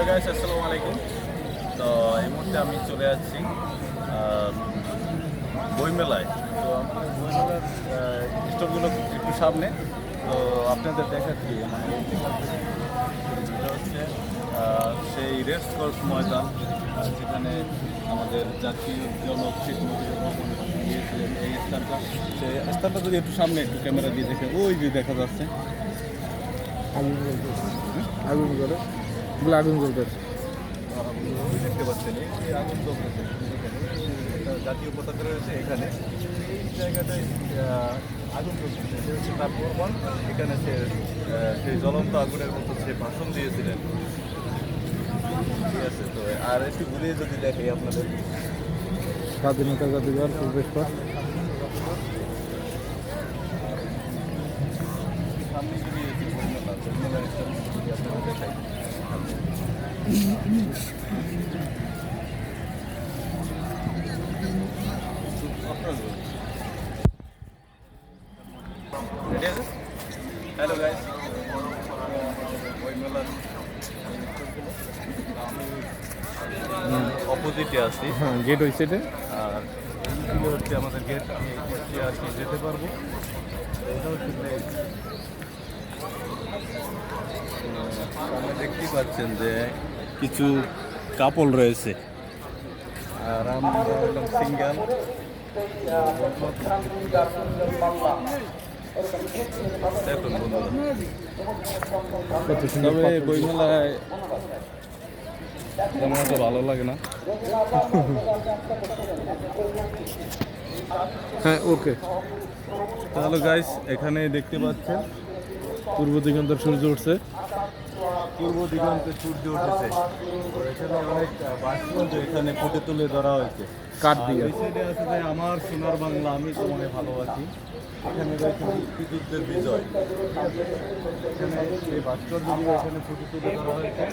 Hello guys, আসসালামু আলাইকুম। তো এই মুহূর্তে আমি চলে যাচ্ছি বইমেলায়। তো আমাদের বইমেলার স্টলগুলো একটু সামনে। তো আপনাদের দেখাচ্ছি মানে হচ্ছে সেই রেস কোর্স ময়দান যেখানে আমাদের জাতীয় জনক গিয়েছিলেন। এই স্থানটা, সেই স্থানটা যদি একটু সামনে একটু ক্যামেরা দিয়ে দেখে, ওই যে দেখা যাচ্ছে। আগুন এগুলো আগুন জ্বলতেছে দেখতে পাচ্ছেন এই আগুন জ্বলতেছে জাতীয় পতাকা রয়েছে এখানে। এই জায়গাটায় আগুন জ্বলতেছে। এটা হচ্ছে তার প্রমাণ। এখানে সে সেই জ্বলন্ত আগুনের মতো সে ভাষণ দিয়েছিলেন। ঠিক আছে তো আর একটু ঘুরিয়ে যদি দেখে আপনাদের। স্বাধীনতা জাদুঘর প্রবেশ পথ সামনে যদি একটু বইমেলা বইমেলার একটা যদি আপনাদের দেখাই রেডি আছে হ্যালো গাইস বইমেলার আমি অপোজিটে আছি। হ্যাঁ গেট ওই সাইডে আর এইগুলো হচ্ছে আমাদের গেট আমি এই গেট দিয়ে আর কি যেতে পারব। এটা হচ্ছে দেখতেই পাচ্ছেন যে কিছু কাপড় রয়েছে। আর আমরা হলাম সিঙ্গেল তবে বইমেলায় তেমন একটা ভালো লাগে না। হ্যাঁ ওকে তাহলে গাইস এখানে দেখতে পাচ্ছেন। পূর্ব দিগন্তর সূর্য উঠছে। পূর্ব দিগন্তে সূর্য উঠেছে। এখানে অনেক আহ, এখানে ফুটে তুলে ধরা হয়েছে। কাঠ আর দিয়ে আছে যে আমার সোনার বাংলা আমি তোমায় ভালোবাসি। এখানে রয়েছে মুক্তিযুদ্ধের বিজয়। এখানে এই ভাস্কর্যগুলো এখানে ফুটে তুলে ধরা হয়েছে।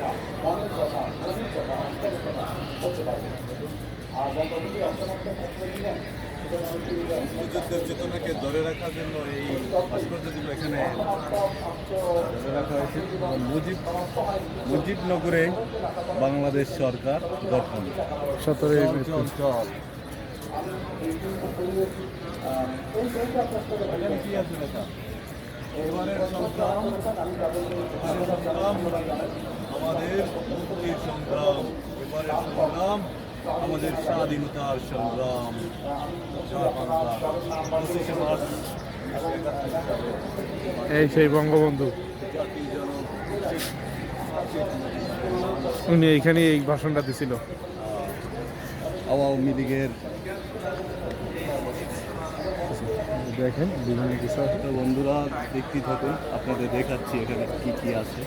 মুক্তিযুদ্ধের চেতনাকে ধরে রাখার জন্য এই ভাস্কর্যগুলো এখানে ধরে রাখা হয়েছে। মুজিব মুজিবনগরে বাংলাদেশ সরকার গঠন। সতেরোই কি আছে লেখা? এবারের সংগ্রাম আমাদের মুক্তির সংগ্রাম এবারের সংগ্রাম। আমাদের স্বাধীনতার সংগ্রাম এই সেই বঙ্গবন্ধু। উনি এইখানে এই ভাষণটা দিছিল। আওয়ামী লীগের দেখেন বিভিন্ন কিছু আছে। তো বন্ধুরা দেখতে থাকুন। আপনাদের দেখাচ্ছি এখানে কি কি আছে।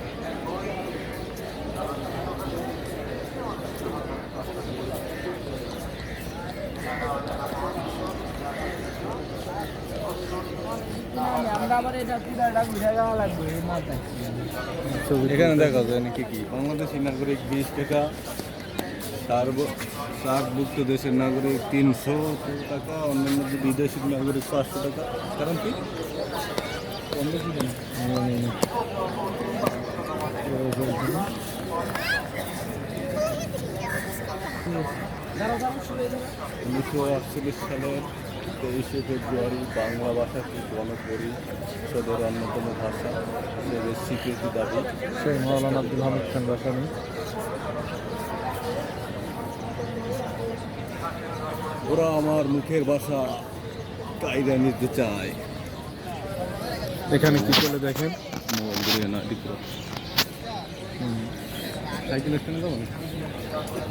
এখানে দেখা যায় নাকি কি? বাংলাদেশি নাগরিক বিশ টাকা সার্কভুক্ত দেশের নাগরিক তিনশো টাকা, অন্যান্য যে বিদেশি নাগরিক পাঁচশো টাকা। কারণ কি? উনিশশো আটচল্লিশ সালের তেইশে ফেব্রুয়ারি বাংলা ভাষাকে গণপরিষদের অন্যতম ভাষা? হিসেবে স্বীকৃতি দাবি। সেই মৌলানা আব্দুল হামিদ খান ভাষানি ওরা আমার মুখের ভাষা কায়দা নিতে চায়। এখানে কি চলে দেখেন? সাইকেল স্ট্যান্ডে যাব